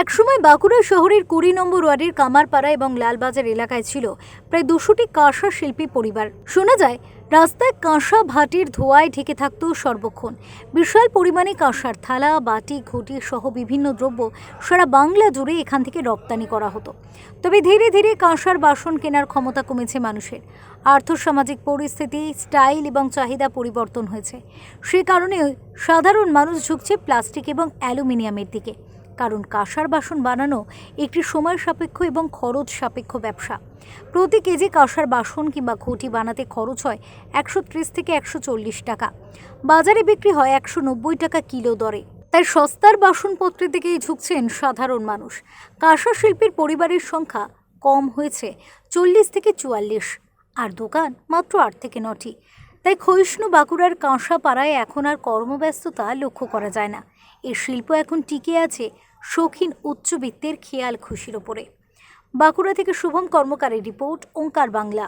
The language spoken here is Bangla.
একসময় বাঁকুড়া শহরের কুড়ি নম্বর ওয়ার্ডের কামারপাড়া এবং লালবাজার এলাকায় ছিল প্রায় দুশোটি কাঁসা শিল্পী পরিবার। শোনা যায়, রাস্তায় কাঁসা ভাটির ধোঁয়ায় ঢেকে থাকত সর্বক্ষণ। বিশাল পরিমাণে কাঁসার থালা, বাটি, ঘটি সহ বিভিন্ন দ্রব্য সারা বাংলা জুড়ে এখান থেকে রপ্তানি করা হতো। তবে ধীরে ধীরে কাঁসার বাসন কেনার ক্ষমতা কমেছে মানুষের। আর্থসামাজিক পরিস্থিতি, স্টাইল এবং চাহিদা পরিবর্তন হয়েছে। সে কারণে সাধারণ মানুষ ঝুঁকছে প্লাস্টিক এবং অ্যালুমিনিয়ামের দিকে। কারণ কাঁসার বাসন বানানো একটি সময় সাপেক্ষ এবং খরচ সাপেক্ষ ব্যবসা। প্রতি কেজি কাঁসার বাসন কিংবা ঘটি বানাতে খরচ হয় একশো ত্রিশ থেকে একশো চল্লিশ টাকা। বাজারে বিক্রি হয় একশো নব্বই টাকা কিলো দরে। তাই সস্তার বাসনপত্রের দিকেই ঝুঁকছেন সাধারণ মানুষ। কাঁসা শিল্পীর পরিবারের সংখ্যা কম হয়েছে চল্লিশ থেকে চুয়াল্লিশ। আর দোকান মাত্র আট থেকে নটি। তাই ক্ষয়িষ্ণু বাঁকুড়ার কাঁসাপাড়ায় এখন আর কর্মব্যস্ততা লক্ষ্য করা যায় না। এর শিল্প এখন টিকে আছে শৌখিন উচ্চবিত্তের খেয়াল খুশির ওপরে। বাঁকুড়া থেকে শুভম কর্মকারের রিপোর্ট, ওঙ্কার বাংলা।